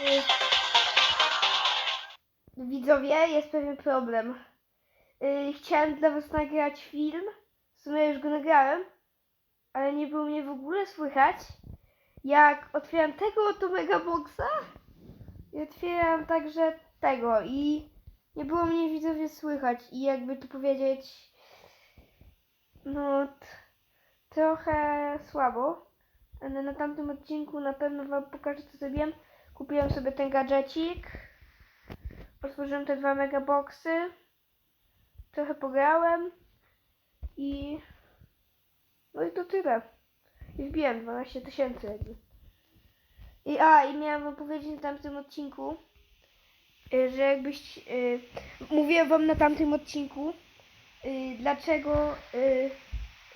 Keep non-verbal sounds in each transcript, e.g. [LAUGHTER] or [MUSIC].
Y, Widzowie, jest pewien problem. Y, Chciałem dla was nagrać film. W sumie już go nagrałem, ale nie było mnie w ogóle słychać. Jak otwieram tego oto megaboxa i otwieram także tego i nie było mnie widzowie słychać i jakby tu powiedzieć no trochę słabo. Ale na tamtym odcinku na pewno wam pokażę co zrobiłem. Kupiłem sobie ten gadżecik. Otworzyłem te dwa megaboxy. Trochę pograłem. I... No i to tyle. I wbiłem 12 tysięcy. I a, i miałam wam powiedzieć na tamtym odcinku, y, że jakbyś... Y, mówiłem wam na tamtym odcinku, y, dlaczego... Y,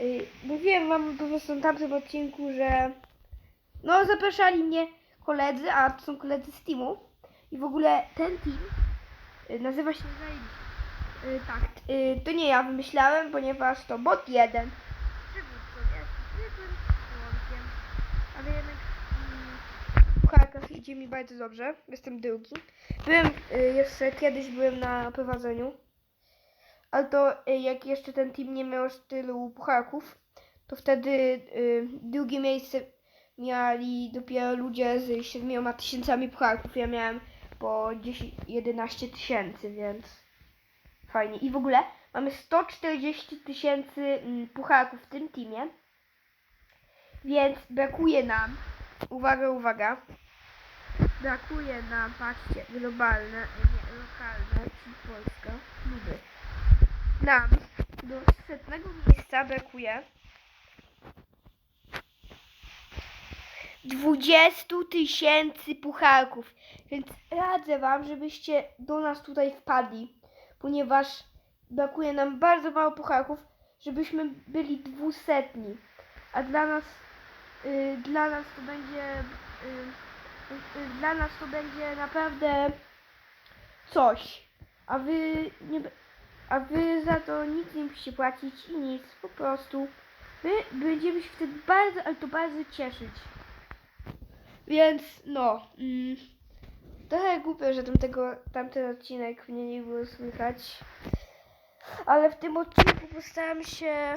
y, mówiłem wam po prostu na tamtym odcinku, że... No, zapraszali mnie koledzy, a to są koledzy z teamu. I w ogóle ten team y, nazywa się Zajebiście. Y, tak, y, to nie ja wymyślałem, ponieważ to bot jeden. Przywódcą jest zwykłym członkiem, ale jednak mm, w pucharkach idzie mi bardzo dobrze. Jestem drugi. Byłem, jeszcze kiedyś byłem na prowadzeniu, ale to jak jeszcze ten team nie miał tylu pucharków, to wtedy drugie miejsce mieli dopiero ludzie z 7 tysiącami pucharków. Ja miałem po 10, 11 tysięcy, więc fajnie. I w ogóle mamy 140 tysięcy mm, pucharków w tym teamie, więc brakuje nam, uwaga, uwaga, brakuje nam, patrzcie, globalne, nie, lokalne, czyli Polska, luby. Nam do setnego miejsca brakuje 20 tysięcy pucharków. Więc radzę Wam, żebyście do nas tutaj wpadli, ponieważ brakuje nam bardzo mało pucharków, żebyśmy byli dwusetni. A dla nas, y, dla nas to będzie, y, y, dla nas to będzie naprawdę coś. A Wy nie, a Wy za to nic nie musicie płacić i nic, po prostu. My będziemy się wtedy bardzo, ale to bardzo cieszyć. Więc no. Mm, trochę głupio, że tamtego, tamten odcinek mnie nie było słychać. Ale w tym odcinku postaram się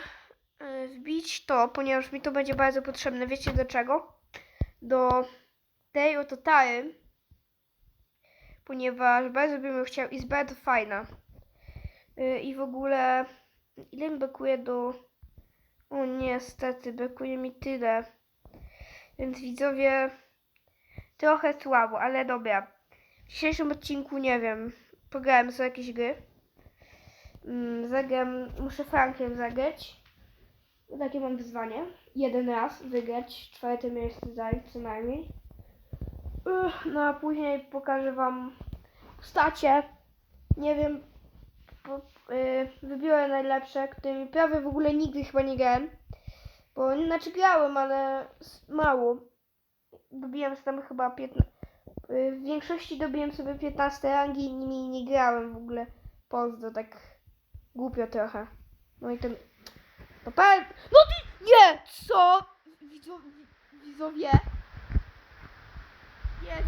y, wbić to, ponieważ mi to będzie bardzo potrzebne. Wiecie do czego? Do tej oto tary. Ponieważ bardzo bym chciał i jest bardzo fajna. Y, I w ogóle ile mi brakuje do... O niestety, brakuje mi tyle. Więc widzowie, trochę słabo, ale dobra. W dzisiejszym odcinku nie wiem, pograłem sobie jakieś gry. Mm, zagram, muszę Frankiem zagrać. Takie mam wyzwanie. Jeden raz wygrać, czwarte miejsce zająć co najmniej. No a później pokażę wam postacie. Nie wiem, po, y, wybiorę najlepsze, którymi prawie w ogóle nigdy chyba nie grałem. Bo znaczy grałem, ale mało. Dobiłem sobie tam chyba 15. W większości dobiłem sobie 15 rangi i nimi nie grałem w ogóle. Pozdro, tak głupio trochę. No i ten. To pa... No ty! Nie! Co? Widzo... Widzowie. Nie.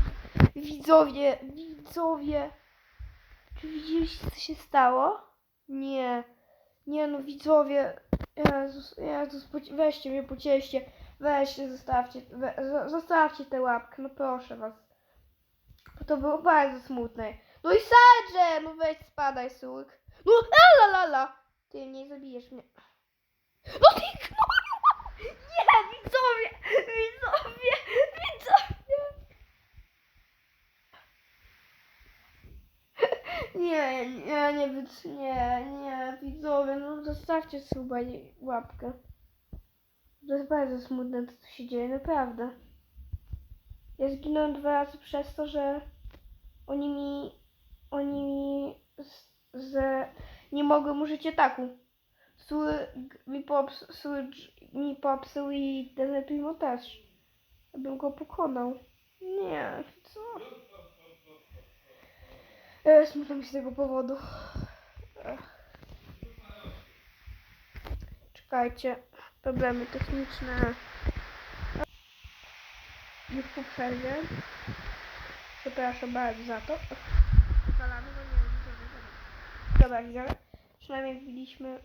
Widzowie, widzowie. Czy widzieliście co się stało? Nie. Nie no widzowie. Jezus, Jezus, weźcie mnie, pocieście. Weźcie, zostawcie, we, zo- zostawcie tę łapkę, no proszę was. Bo to było bardzo smutne. No i Sarge! No weź spadaj, surk. No la la la! Ty nie zabijesz mnie. No ty! [LAUGHS] Nie, widzowie! Widzowie! Widzowie! [LAUGHS] Nie, nie, nie, nie, nie, widzowie, no zostawcie suba łapkę. To jest bardzo smutne, to co się dzieje, naprawdę. Ja zginąłem dwa razy przez to, że oni mi, oni mi z, z, nie mogłem użyć ataku. Sur mi, pops, mi popsuł i Deneprimo też. Abym go pokonał. Nie, co? E, smutno mi z tego powodu. Czekajcie. Problemy techniczne. Już po przerwie. Przepraszam bardzo za to. Wiem, Dobra, widzowie. Przynajmniej wbiliśmy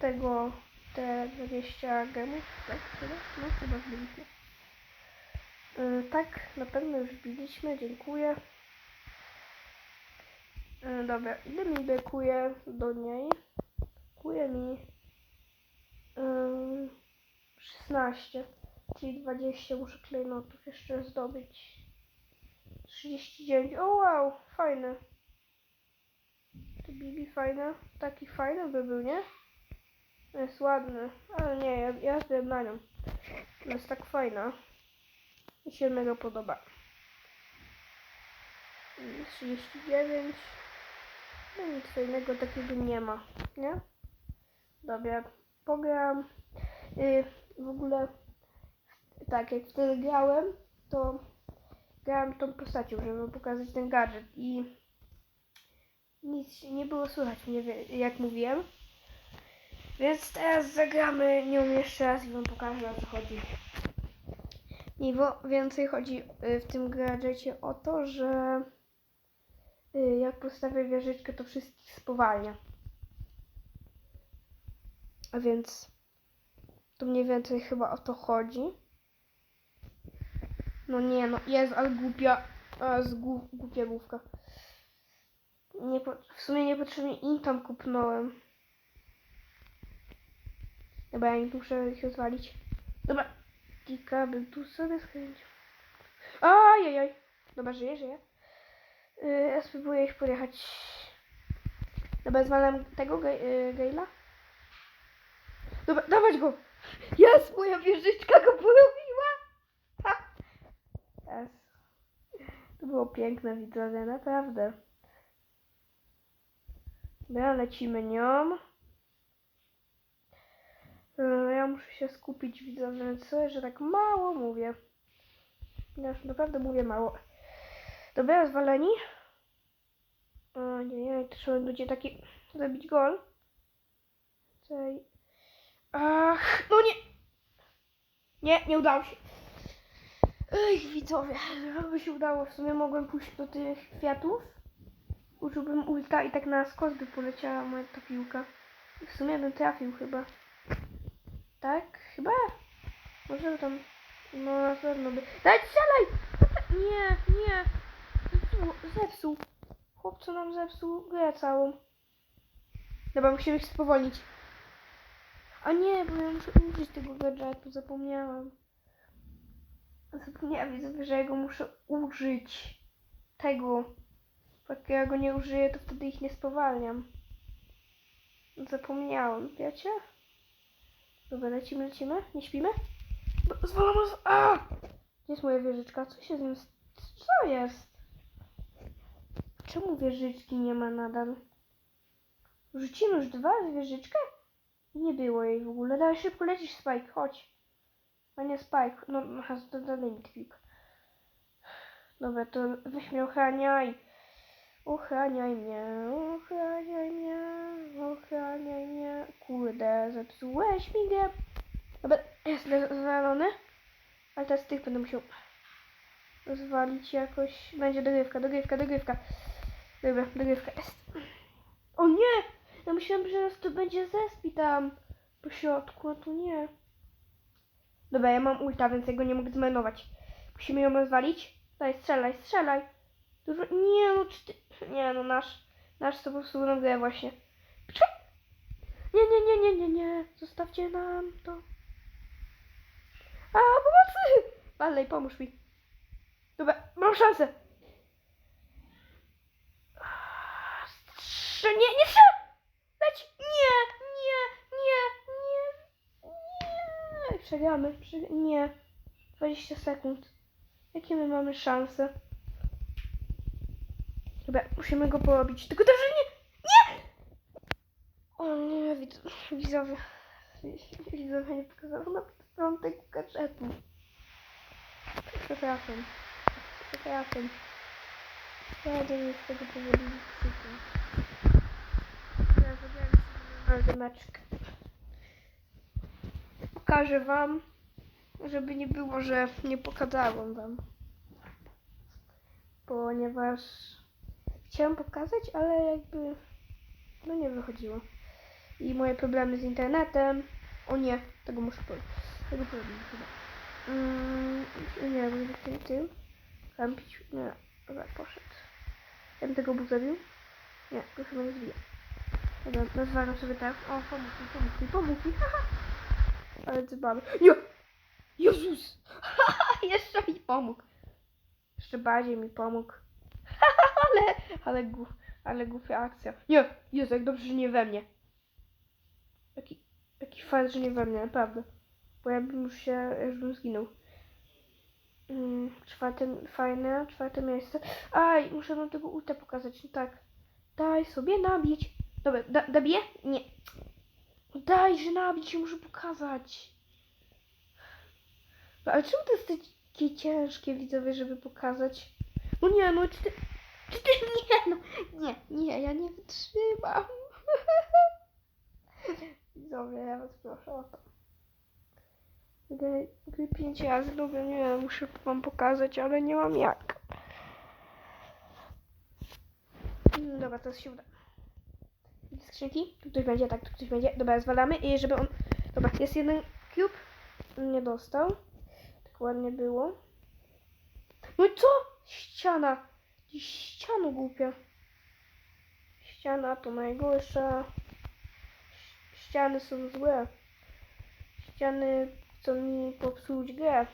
tego, te 20 gemów. Tak, chyba? No, chyba wbiliśmy. Yy, tak, na pewno już wbiliśmy, dziękuję. Yy, dobra, ile mi brakuje do niej? Brakuje mi yy, 16, czyli 20 muszę klejnotów jeszcze zdobyć. 39, o wow, fajne. To Bibi fajne, taki fajny by był, nie? Jest ładny, ale nie, ja, ja zbieram na nią. Jest tak fajna. Mi się mega podoba. Mm, 39. No nic fajnego takiego nie ma, nie? Dobra, pogram. Yy, w ogóle, tak, jak wtedy grałem, to grałem tą postacią, żeby pokazać ten gadżet i nic nie było słychać mnie, jak mówiłem. Więc teraz zagramy nią jeszcze raz i wam pokażę o co chodzi. Wo- więcej chodzi y, w tym gadżecie o to, że y, jak postawię wieżyczkę, to wszystkich spowalnia. A więc to mniej więcej chyba o to chodzi. No nie no, jest, ale głupia, a, z gu, głupia główka. Nie, w sumie niepotrzebnie im tam kupnąłem. Dobra, ja nie muszę ich rozwalić. Dobra, kilka bym tu sobie skręcił. Ajajaj. Dobra, żyje, żyje. Yy, ja spróbuję ich podjechać. Dobra, zwalam tego ge- yy. Dobra, dawać go! Jest, moja wieżyczka go porobiła! Ha! Jest. To było piękne, widzowie, naprawdę. Dobra, lecimy nią. Yy, Ja muszę się skupić, widzowie, co, że tak mało mówię. Ja naprawdę mówię mało. Dobra, zwaleni. O nie, nie, trzeba będzie taki zabić gol. Tutaj. Ach, no nie! Nie, nie udało się. Ej, widzowie, by się udało. W sumie mogłem pójść do tych kwiatów. Użyłbym ulta i tak na skos by poleciała moja ta piłka. W sumie bym trafił chyba. Tak? Chyba? Może tam... No na pewno by... Daj, strzelaj! Nie, nie. Zepsuł, zepsuł. Chłopcu nam zepsuł grę całą. Dobra, musimy ich spowolnić. A nie, bo ja muszę użyć tego gadżetu, zapomniałam. Zapomniałam, widzę, że ja go muszę użyć. Tego. Jak ja go nie użyję, to wtedy ich nie spowalniam. Zapomniałam, wiecie? Dobra, lecimy, lecimy. Nie śpimy? Bo- Zwalam z... A! Gdzie jest moja wieżyczka? Co się z nim... Co jest? Czemu wieżyczki nie ma nadal? Rzucimy już dwa wieżyczkę? Nie było jej w ogóle. Dawaj szybko lecisz, Spike, chodź. A nie Spike, no aha, dalej mi kwik. Dobra, to weź mnie ochraniaj. Ochraniaj mnie, ochraniaj mnie, ochraniaj mnie. Kurde, zepsułeś mi grę. Dobra, jest zwalony. Ale teraz tych będę musiał zwalić jakoś. Będzie dogrywka, dogrywka, dogrywka. Dobra, dogrywka jest. O nie! Ja myślałam, że nas to będzie zespi tam po środku, a tu nie. Dobra, ja mam ulta, więc ja go nie mogę zmarnować. Musimy ją rozwalić. Daj, strzelaj, strzelaj. Dużo... Nie no, czy ty... Nie no, nasz... Nasz to po prostu nam grę właśnie. Nie, nie, nie, nie, nie, nie. Zostawcie nam to. A, pomocy! Dalej, pomóż mi. Dobra, mam szansę. Nie, nie strzel! Leć! Nie, nie, nie, nie, nie. Przegramy, przegramy. Nie. 20 sekund. Jakie my mamy szanse? Dobra, musimy go porobić. Tylko też nie! Nie! O nie, widz, widzowie. Widzowie nie pokazało na tego gadżetu. Przepraszam. Przepraszam. Jadę mi z tego powodu krzyku. Ja zabrałem sobie meczek. Pokażę wam, żeby nie było, że nie pokazałam wam. ponieważ chciałam pokazać, ale jakby no nie wychodziło. I moje problemy z internetem. O nie, tego muszę powiedzieć. Tego powiem chyba. Mm, nie, będzie tym tym. Kampić. Nie, dobra, poszedł. Ja bym tego zabił. Nie, to chyba nie zbija. Dobra, nazwalam sobie tak. O, pomóż mi, pomóż mi, pomóż mi. haha. Ale dzbany. Nie! Jezus! [LAUGHS] Jeszcze mi pomógł. Jeszcze bardziej mi pomógł. [LAUGHS] ale, ale guf, ale głupia akcja. Nie! Jezu, jak dobrze, że nie we mnie. Jaki, jaki fajny, że nie we mnie, naprawdę. Bo ja bym już się, już bym zginął. Mm, czwarte, fajne, czwarte miejsce. Aj, muszę wam tego ulta pokazać, no tak. Daj sobie nabić. Dobra, da, dabiję? Nie. Daj, że nabić, muszę pokazać. No, ale czemu to jest takie ciężkie, widzowie, żeby pokazać? No nie, no czy ty... Czy ty... [LAUGHS] Nie, no... Nie, nie, ja nie wytrzymam. [LAUGHS] Widzowie, ja was proszę o to. Gdy, gdy pięć razy lubię, nie wiem, muszę wam pokazać, ale nie mam jak. Mm, Dobra, to się uda. Skrzynki? Tu ktoś będzie, tak, tu ktoś będzie. Dobra, zwalamy i żeby on... Dobra, jest jeden cube. Nie dostał. Tak ładnie było. No i co? Ściana. Ściana głupia. Ściana to najgorsza. Ściany są złe. Ściany chcą mi popsuć grę.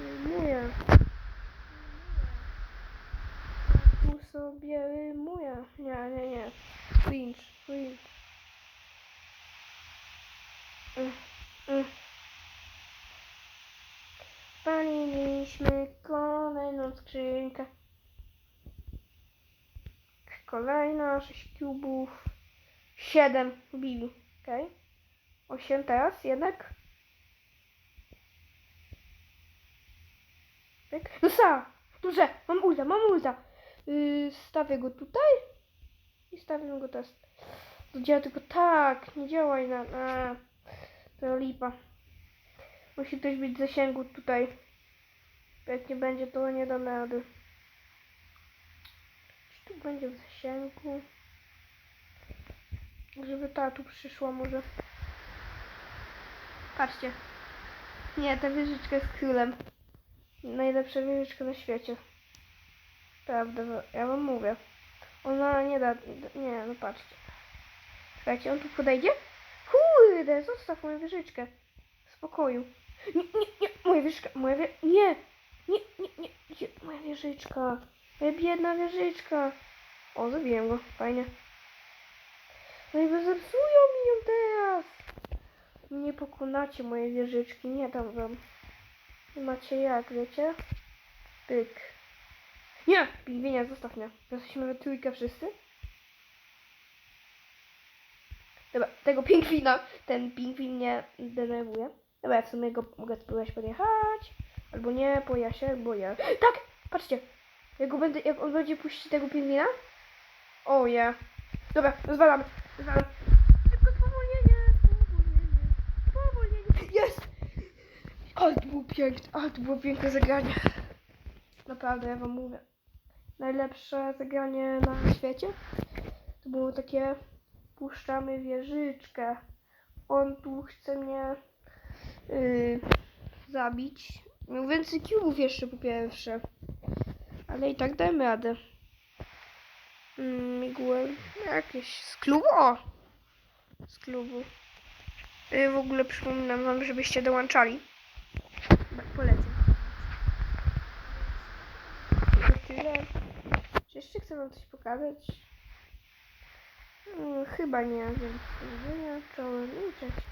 Rymuję. Tu sobie rymuję. Nie, nie, nie. Cringe, cringe. Mm, mm. Spaliliśmy kolejną skrzynkę. Kolejna, 6 kubów. 7 bili, okej. Okay. 8 teraz jednak. Tak? No sa! Dobrze, mam ulta, mam ulta. Yy, stawię go tutaj. I stawię go teraz. To działa tylko tak, nie działaj na... na to lipa. Musi ktoś być zasięgu tutaj. Jak nie będzie, to nie dam rady. Tu będzie w zasięgu? Żeby ta tu przyszła może. Patrzcie. Nie, ta wieżyczka jest królem. Najlepsza wieżyczka na świecie. Prawda, ja wam mówię. Ona nie da, nie, no patrzcie. Słuchajcie, on tu podejdzie? Kurde, zostaw moją wieżyczkę. W spokoju. Nie, nie, nie, moja wieżyczka, moja wie... Nie, nie, nie, nie, moja wieżyczka. Biedna wieżyczka. O, zabiłem go, fajnie. No i zepsują mi ją teraz. Nie pokonacie moje wieżyczki, nie dam wam. Macie jak, wiecie? Pyk. Nie! Pingwinia, zostaw mnie. Jesteśmy we trójkę wszyscy. Dobra, tego pingwina, ten pingwin mnie denerwuje. Dobra, ja w sumie go mogę spróbować podjechać. Albo nie, po Jasie, albo ja. Tak! Patrzcie! Jak, go będę, jak on będzie puścić tego pingwina? O oh, yeah. Dobra, rozwalamy. Rozwalam. Szybko spowolnienie, spowolnienie, spowolnienie. Jest! Ale to było piękne, ale to było piękne zagranie. Naprawdę, ja wam mówię. Najlepsze zagranie na świecie. To było takie puszczamy wieżyczkę. On tu chce mnie yy, zabić. Miał więcej cubów jeszcze po pierwsze. Ale i tak dajmy radę. Mm, Migłę jakieś z klubu. O! Z klubu. Yy, w ogóle przypominam wam, żebyście dołączali. Chyba Polecam. Tyle. Czy jeszcze chcę wam coś pokazać? Mm, chyba nie, więc do widzenia. Czołem i cześć.